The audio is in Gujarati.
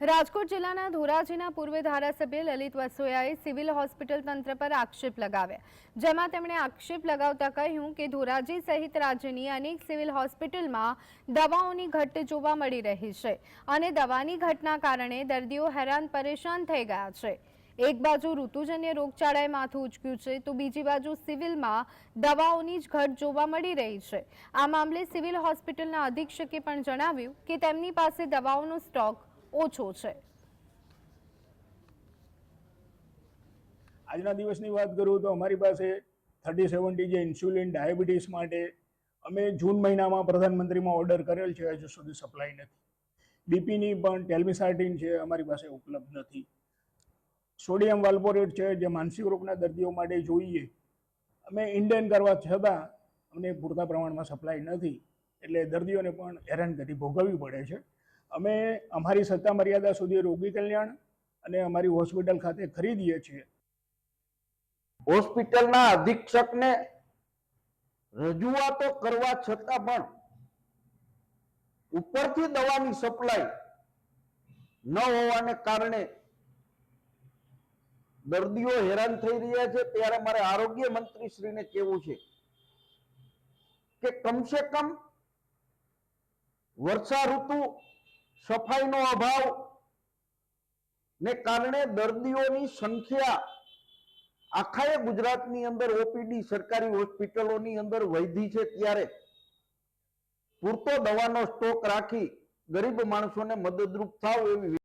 રાજકોટ જિલ્લાના ધોરાજીના પૂર્વ ધારાસભ્ય લલિત વસોયાએ સિવિલ હોસ્પિટલ તંત્ર પર આક્ષેપ લગાવ્યા. જેમાં તેમણે આક્ષેપ લગાવતા કહ્યું કે ધોરાજી સહિત રાજ્યની અનેક સિવિલ હોસ્પિટલમાં દવાઓની ઘટ જોવા મળી રહી છે અને દવાની ઘટના કારણે દર્દીઓ હેરાન પરેશાન થઈ ગયા છે. એક બાજુ ઋતુજન્ય રોગચાળાએ માથું ઉચક્યું છે તો બીજી બાજુ સિવિલમાં દવાઓની જ ઘટ જોવા મળી રહી છે. આ મામલે સિવિલ હોસ્પિટલના અધિક્ષકે પણ જણાવ્યું કે તેમની પાસે દવાઓનો સ્ટોક ઓછો છે. આજના દિવસની વાત કરું તો અમારી પાસે થર્ટી સેવન્ટી જે ઇન્સ્યુલિન ડાયાબિટીસ માટે અમે જૂન મહિનામાં પ્રધાનમંત્રીમાં ઓર્ડર કરેલ છે, હજુ સુધી સપ્લાય નથી. બીપીની પણ ટેલ્મિસાર્ટિન છે, અમારી પાસે ઉપલબ્ધ નથી. સોડિયમ વાલ્પોરેટ છે, જે માનસિક રોગના દર્દીઓ માટે જોઈએ. અમે ઇન્ડેન કરવા છતાં અમને પૂરતા પ્રમાણમાં સપ્લાય નથી, એટલે દર્દીઓને પણ હેરાનગતિ ભોગવવી પડે છે. અમે અમારી સત્તા મર્યાદા સુધી રોગી કલ્યાણ અને અમારી હોસ્પિટલ ખાતે ખરીદીએ છીએ. હોસ્પિટલના અધિક્ષકને રજૂઆતો કરવા છતાં પણ ઉપરથી દવાની સપ્લાય ન હોવાને કારણે દર્દીઓ હેરાન થઈ રહ્યા છે. ત્યારે મારે આરોગ્ય મંત્રી શ્રીને કહેવું છે કે કમસે કમ વર્ષા ઋતુ સફાઈનો અભાવ ને કારણે દર્દીઓની સંખ્યા આખાએ ગુજરાતની અંદર ઓપીડી સરકારી હોસ્પિટલોની અંદર વૈધી છે ત્યારે. પૂરતો દવાનો સ્ટોક રાખી ગરીબ માણસોને મદદરૂપ થાવ એવી